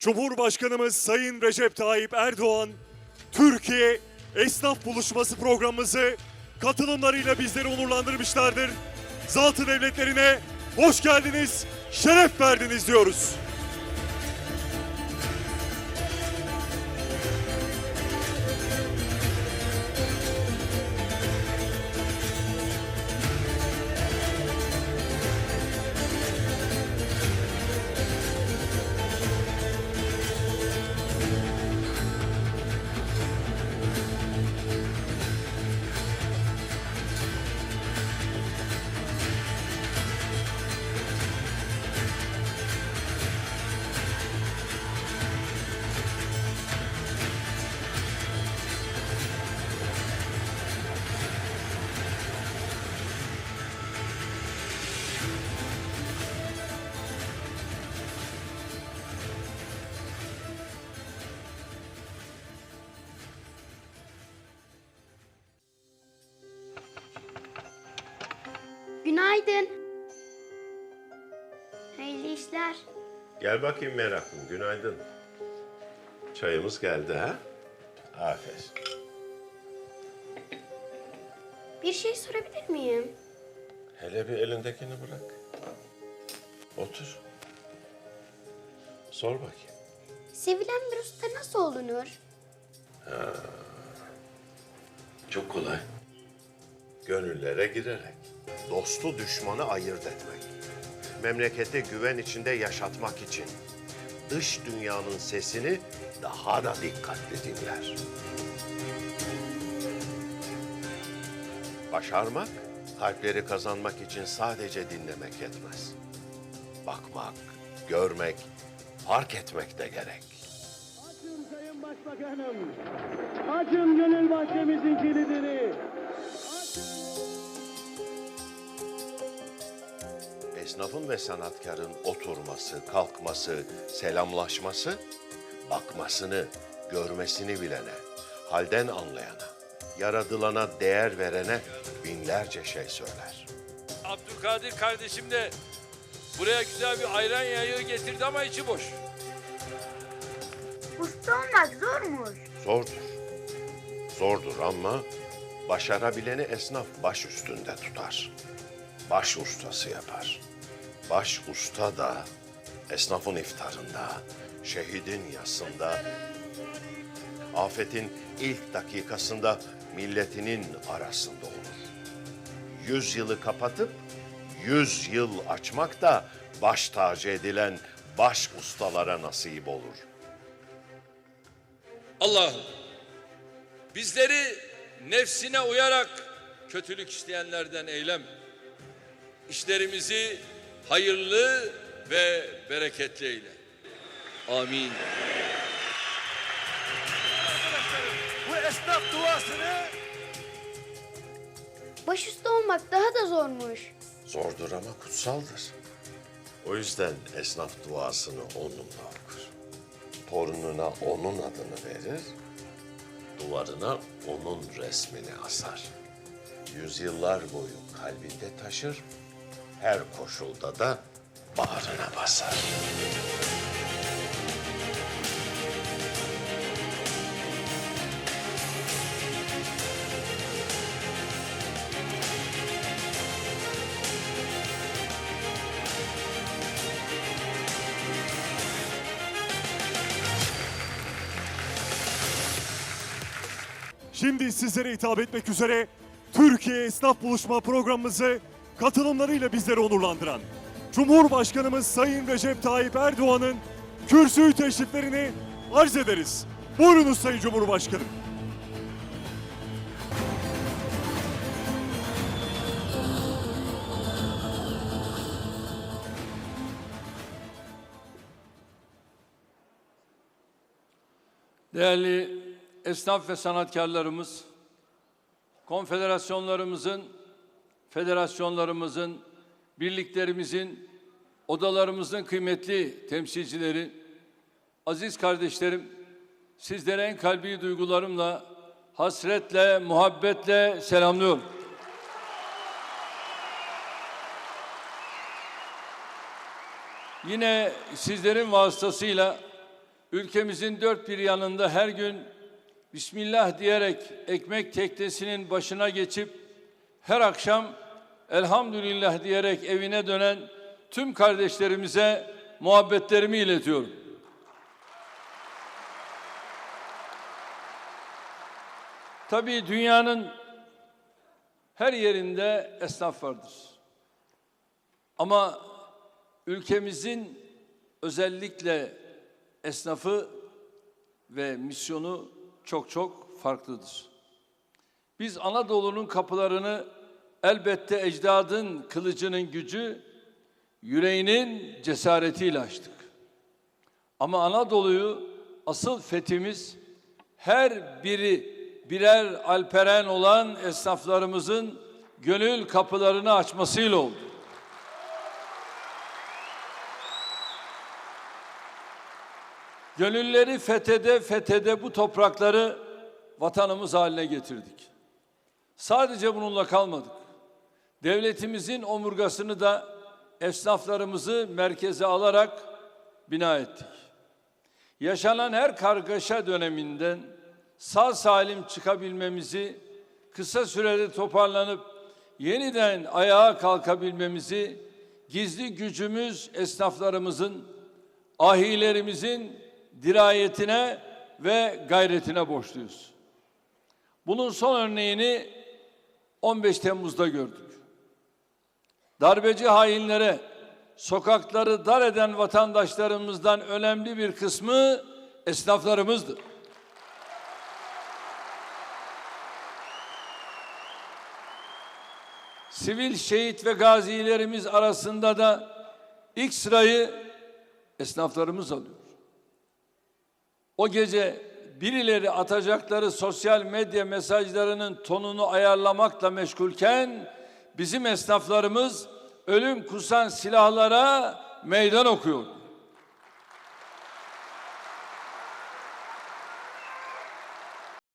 Cumhurbaşkanımız Sayın Recep Tayyip Erdoğan, Türkiye Esnaf Buluşması programımızı katılımlarıyla bizleri onurlandırmışlardır. Zatı devletlerine hoş geldiniz, şeref verdiniz diyoruz. Günaydın. Hayırlı işler. Gel bakayım meraklım, günaydın. Çayımız geldi ha? Aferin. Bir şey sorabilir miyim? Hele bir elindekini bırak. Otur. Sor bakayım. Sevilen bir usta nasıl olunur? Çok kolay. Gönüllere girerek. Dostu düşmanı ayırt etmek. Memleketi güven içinde yaşatmak için. Dış dünyanın sesini daha da dikkatli dinler. Başarmak, kalpleri kazanmak için sadece dinlemek yetmez. Bakmak, görmek, fark etmek de gerek. Açın Sayın Başbakanım. Açın gönül bahçemizin kilidini. Esnafın ve sanatkarın oturması, kalkması, selamlaşması, bakmasını, görmesini bilene, halden anlayana, yaradılana değer verene binlerce şey söyler. Abdülkadir kardeşim de buraya güzel bir ayran yayığı getirdi ama içi boş. Usta olmak zormuş. Zordur. Zordur ama başarabileni esnaf baş üstünde tutar. Baş ustası yapar. Baş usta da esnafın iftarında, şehidin yasında, afetin ilk dakikasında milletinin arasında olur. Yüz yılı kapatıp yüz yıl açmak da baş tacı edilen baş ustalara nasip olur. Allah'ım bizleri nefsine uyarak kötülük isteyenlerden eylem. İşlerimizi hayırlı ve bereketli eyle. Amin. Bu esnaf duasını Baş usta olmak daha da zormuş. Zordur ama kutsaldır. O yüzden esnaf duasını onunla okur. Torununa onun adını verir, duvarına onun resmini asar. Yüzyıllar boyu kalbinde taşır, her koşulda da bağrına basar. Şimdi sizlere hitap etmek üzere Türkiye Esnaf Buluşma programımızı katılımlarıyla bizleri onurlandıran Cumhurbaşkanımız Sayın Recep Tayyip Erdoğan'ın kürsü teşriflerini arz ederiz. Buyurunuz Sayın Cumhurbaşkanım. Değerli esnaf ve sanatkarlarımız, konfederasyonlarımızın, federasyonlarımızın, birliklerimizin, odalarımızın kıymetli temsilcileri, aziz kardeşlerim, sizlere en kalbi duygularımla, hasretle, muhabbetle selamlıyorum. Yine sizlerin vasıtasıyla ülkemizin dört bir yanında her gün Bismillah diyerek ekmek teknesinin başına geçip her akşam elhamdülillah diyerek evine dönen tüm kardeşlerimize muhabbetlerimi iletiyorum. Tabii dünyanın her yerinde esnaf vardır. Ama ülkemizin özellikle esnafı ve misyonu çok çok farklıdır. Biz Anadolu'nun kapılarını elbette ecdadın kılıcının gücü, yüreğinin cesaretiyle açtık. Ama Anadolu'yu asıl fethimiz her biri birer alperen olan esnaflarımızın gönül kapılarını açmasıyla oldu. Gönülleri fethede fethede bu toprakları vatanımız haline getirdik. Sadece bununla kalmadık. Devletimizin omurgasını da esnaflarımızı merkeze alarak bina ettik. Yaşanan her kargaşa döneminden sağ salim çıkabilmemizi, kısa sürede toparlanıp yeniden ayağa kalkabilmemizi gizli gücümüz esnaflarımızın, ahilerimizin dirayetine ve gayretine borçluyuz. Bunun son örneğini 15 Temmuz'da gördük. Darbeci hainlere sokakları dar eden vatandaşlarımızdan önemli bir kısmı esnaflarımızdı. Sivil şehit ve gazilerimiz arasında da ilk sırayı esnaflarımız alıyor. O gece birileri atacakları sosyal medya mesajlarının tonunu ayarlamakla meşgulken bizim esnaflarımız ölüm kusan silahlara meydan okuyor.